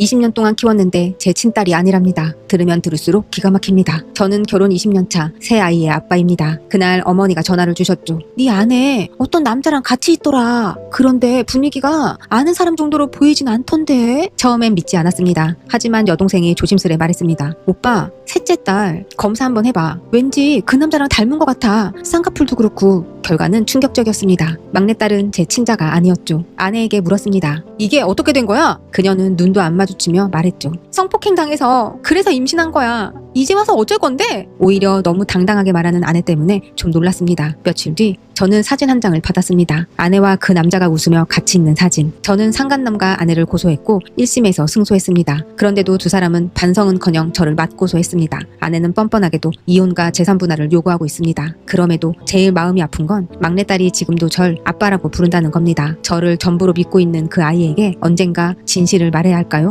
20년 동안 키웠는데 제 친딸이 아니랍니다. 들으면 들을수록 기가 막힙니다. 저는 결혼 20년 차 새 아이의 아빠입니다. 그날 어머니가 전화를 주셨죠. 네 아내 어떤 남자랑 같이 있더라. 그런데 분위기가 아는 사람 정도로 보이진 않던데. 처음엔 믿지 않았습니다. 하지만 여동생이 조심스레 말했습니다. 오빠, 셋째 딸 검사 한번 해봐. 왠지 그 남자랑 닮은 것 같아. 쌍꺼풀도 그렇고. 결과는 충격적이었습니다. 막내딸은 제 친자가 아니었죠. 아내에게 물었습니다. 이게 어떻게 된 거야? 그녀는 눈도 안 마주치며 말했죠. 성폭행 당해서 그래서 임신한 거야. 이제 와서 어쩔 건데? 오히려 너무 당당하게 말하는 아내 때문에 좀 놀랐습니다. 며칠 뒤 저는 사진 한 장을 받았습니다. 아내와 그 남자가 웃으며 같이 있는 사진. 저는 상간남과 아내를 고소했고 1심에서 승소했습니다. 그런데도 두 사람은 반성은커녕 저를 맞고소했습니다. 아내는 뻔뻔하게도 이혼과 재산 분할을 요구하고 있습니다. 그럼에도 제일 마음이 아픈 건 막내딸이 지금도 절 아빠라고 부른다는 겁니다. 저를 전부로 믿고 있는 그 아이에게 언젠가 진실을 말해야 할까요?